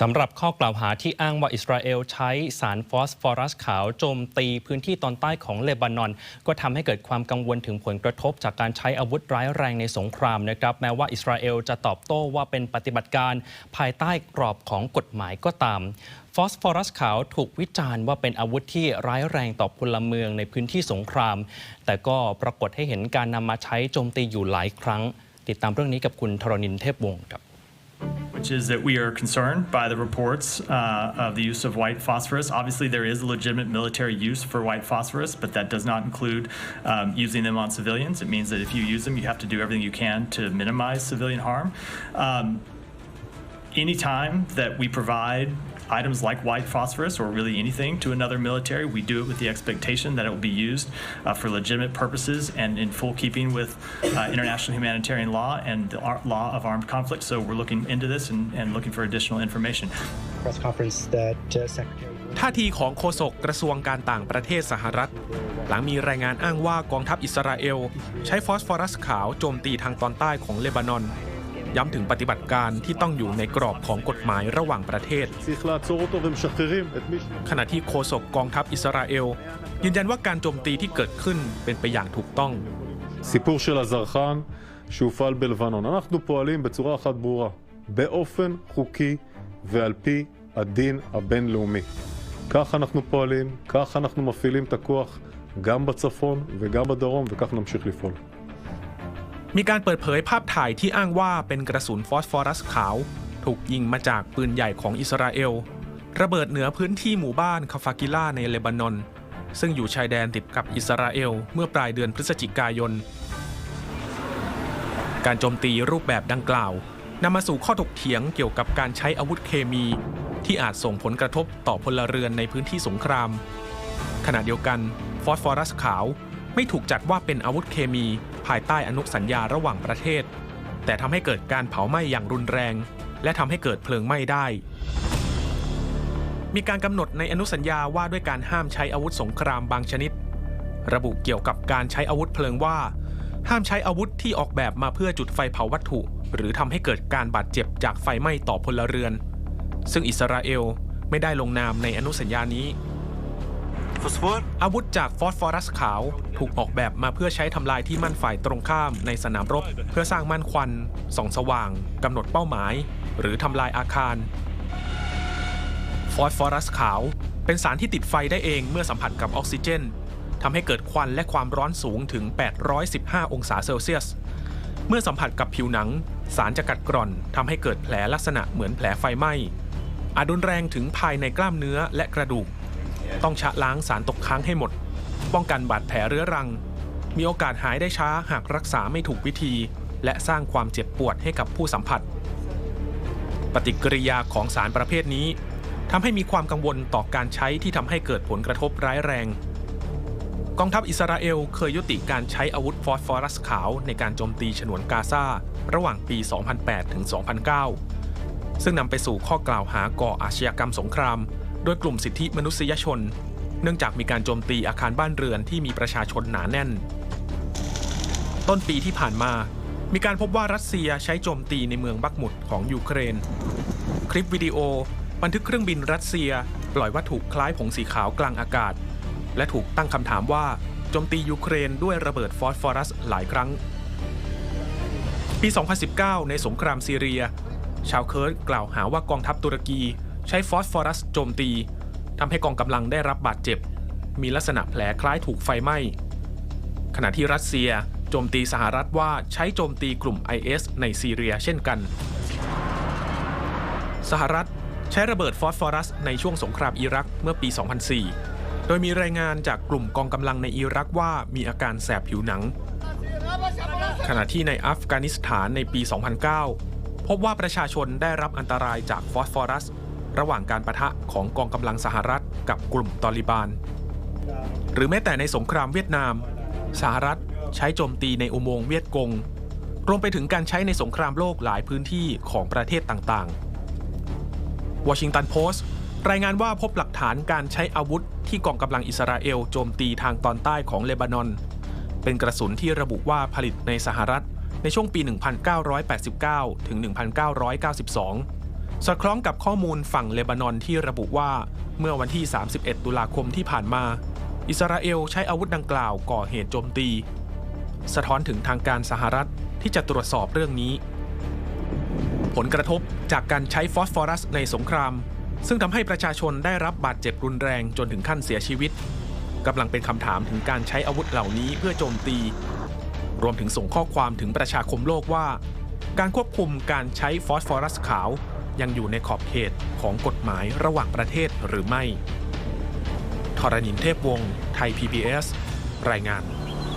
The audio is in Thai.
สำหรับข้อกล่าวหาที่อ้างว่าอิสราเอลใช้สารฟอสฟอรัสขาวโจมตีพื้นที่ตอนใต้ของเลบานอน ก็ทำให้เกิดความกังวลถึงผลกระทบจากการใช้อาวุธร้ายแรงในสงครามนะครับแม้ว่าอิสราเอลจะตอบโต้ว่าเป็นปฏิบัติการภายใต้กรอบของกฎหมายก็ตามฟอสฟอรัสขาวถูกวิจารณ์ว่าเป็นอาวุธที่ร้ายแรงต่อพลเมืองในพื้นที่สงคราม แต่ก็ปรากฏให้เห็นการนำมาใช้โจมตีอยู่หลายครั้ง ติดตามเรื่องนี้กับคุณธรณินเทพวงศ์ครับ which is that we are concerned by the reports uh, of the use of white phosphorus. Obviously, there is a legitimate military use for white phosphorus, but that does not include um, using them on civilians. It means that if you use them, you have to do everything you can to minimize civilian harm. Um, anytime that we provide items like white phosphorus or really anything to another military, we do it with the expectation that it will be used uh, for legitimate purposes and in full keeping with uh, international humanitarian law and the ar- law of armed conflict. So we're looking into this and, and looking for additional information. press conference that uh, Secretary. ท่าทีของโฆษกกระทรวงการต่างประเทศสหรัฐ หลังมีรายงานอ้างว่ากองทัพอิสราเอล ใช้ฟอสฟอรัสขาวโจมตีทางตอนใต้ของเลบานอน ย้ำถึงปฏิบัติการที่ต้องอยู่ในกรอบของกฎหมายระหว่างประเทศ צריך לעצור אותו ומשחררים את מי ש... ขณะที่โฆษกกองทัพอิสราเอล ยืนยันว่าการโจมตีที่เกิดขึ้นเป็นไปอย่างถูกต้อง סיפור של הזרחן שהופעל בלבנון. אנחנו פועלים בצורה אחת ברורה, באופן חוקי ועל פי הדין הבינלאומי. כך אנחנו פועלים, כך אנחנו מפעילים את הכוח גם בצפון וגם בדרום, וכך נמשיך לפעול. มีการเปิดเผยภาพถ่ายที่อ้างว่าเป็นกระสุนฟอสฟอรัสขาว ถูกยิงมาจากปืนใหญ่ของอิสราเอล ระเบิดเหนือพื้นที่หมู่บ้านคาฟากิล่าในเลบานอน ซึ่งอยู่ชายแดนติดกับอิสราเอลเมื่อปลายเดือนพฤศจิกายน การโจมตีรูปแบบดังกล่าวนำมาสู่ข้อถกเถียงเกี่ยวกับการใช้อาวุธเคมี ที่อาจส่งผลกระทบต่อพลเรือนในพื้นที่สงคราม ขณะเดียวกันฟอสฟอรัสขาวไม่ถูกจัดว่าเป็นอาวุธเคมี ภายใต้อนุสัญญาระหว่างประเทศ แต่ทำให้เกิดการเผาไหม้อย่างรุนแรง และทำให้เกิดเพลิงไหม้ได้ มีการกำหนดในอนุสัญญาว่าด้วยการห้ามใช้อาวุธสงครามบางชนิด ระบุเกี่ยวกับการใช้อาวุธเพลิงว่า ห้ามใช้อาวุธที่ออกแบบมาเพื่อจุดไฟเผาวัตถุ หรือทำให้เกิดการบาดเจ็บจากไฟไหม้ต่อพลเรือน ซึ่งอิสราเอลไม่ได้ลงนามในอนุสัญญานี้ อาวุธจากฟอสฟอรัสขาว ถูกออกแบบมาเพื่อใช้ทำลายที่มั่นฝ่ายตรงข้ามในสนามรบ เพื่อสร้างม่านควันส่องสว่างกำหนดเป้าหมาย หรือทำลายอาคาร ฟอสฟอรัสขาว เป็นสารที่ติดไฟได้เองเมื่อสัมผัสกับออกซิเจนทำให้เกิดควันและความร้อนสูงถึง 815 องศาเซลเซียส เมื่อสัมผัสกับผิวหนัง สารจะกัดกร่อนทำให้เกิดแผลลักษณะเหมือนแผลไฟไหม้อาจรุนแรงถึงภายในกล้ามเนื้อและกระดูก ต้องชะล้างสารตกค้างให้หมด ป้องกันบาดแผลเรื้อรัง มีโอกาสหายได้ช้าหากรักษาไม่ถูกวิธี และสร้างความเจ็บปวดให้กับผู้สัมผัส ปฏิกิริยาของสารประเภทนี้ทำให้มีความกังวลต่อการใช้ที่ทำให้เกิดผลกระทบร้ายแรง กองทัพอิสราเอลเคยยุติการใช้อาวุธฟอสฟอรัสขาวในการโจมตีฉนวนกาซาระหว่างปี 2008 ถึง 2009 ซึ่งนำไปสู่ข้อกล่าวหาก่ออาชญากรรมสงคราม โดยกลุ่มสิทธิมนุษยชน เนื่องจากมีการโจมตีอาคารบ้านเรือนที่มีประชาชนหนาแน่น ต้นปีที่ผ่านมา มีการพบว่ารัสเซียใช้โจมตีในเมืองบักมุดของยูเครน คลิปวิดีโอ บันทึกเครื่องบินรัสเซีย ปล่อยวัตถุคล้ายผงสีขาวกลางอากาศ และถูกตั้งคำถามว่าโจมตียูเครนด้วยระเบิดฟอสฟอรัสหลายครั้ง ปี 2019 ในสงครามซีเรีย ชาวเคิร์ดกล่าวหาว่ากองทัพตุรกี ใช้ฟอสฟอรัสโจมตีทำให้กองกำลังได้รับบาดเจ็บ มีลักษณะแผลคล้ายถูกไฟไหม้ ขณะที่รัสเซียโจมตีสหรัฐว่าใช้โจมตีกลุ่ม IS ในซีเรียเช่นกัน สหรัฐใช้ระเบิดฟอสฟอรัสในช่วงสงครามอิรักเมื่อปี 2004 โดยมีรายงานจากกลุ่มกองกำลังในอิรักว่ามีอาการแสบผิวหนัง ขณะที่ในอัฟกานิสถานในปี 2009 พบว่าประชาชนได้รับอันตรายจากฟอสฟอรัส ระหว่างการประทะของกองกำลังสหรัฐกับกลุ่มตอลิบาน หรือแม้แต่ในสงครามเวียดนาม สหรัฐใช้โจมตีในอุโมงค์เวียดกง รวมไปถึงการใช้ในสงครามโลกหลายพื้นที่ของประเทศต่างๆวอชิงตันโพสต์รายงานว่าพบหลักฐานการใช้อาวุธที่กองกำลังอิสราเอลโจมตีทางตอนใต้ของเลบานอน เป็นกระสุนที่ระบุว่าผลิตในสหรัฐในช่วงปี 1989 ถึง 1992 สอดคล้องกับข้อมูลฝั่งเลบานอนที่ระบุว่า เมื่อวันที่ 31 ตุลาคมที่ผ่านมา อิสราเอลใช้อาวุธดังกล่าวก่อเหตุโจมตี สะท้อนถึงทางการสหรัฐที่จะตรวจสอบเรื่องนี้ ผลกระทบจากการใช้ฟอสฟอรัสในสงคราม ซึ่งทำให้ประชาชนได้รับบาดเจ็บรุนแรงจนถึงขั้นเสียชีวิตกำลังเป็นคำถามถึงการใช้อาวุธเหล่านี้เพื่อโจมตี รวมถึงส่งข้อความถึงประชาคมโลกว่า การควบคุมการใช้ฟอสฟอรัสขาว ยังอยู่ในขอบเขตของกฎหมายระหว่างประเทศหรือไม่ทรณินเทพวงศ์ไทย PBS รายงาน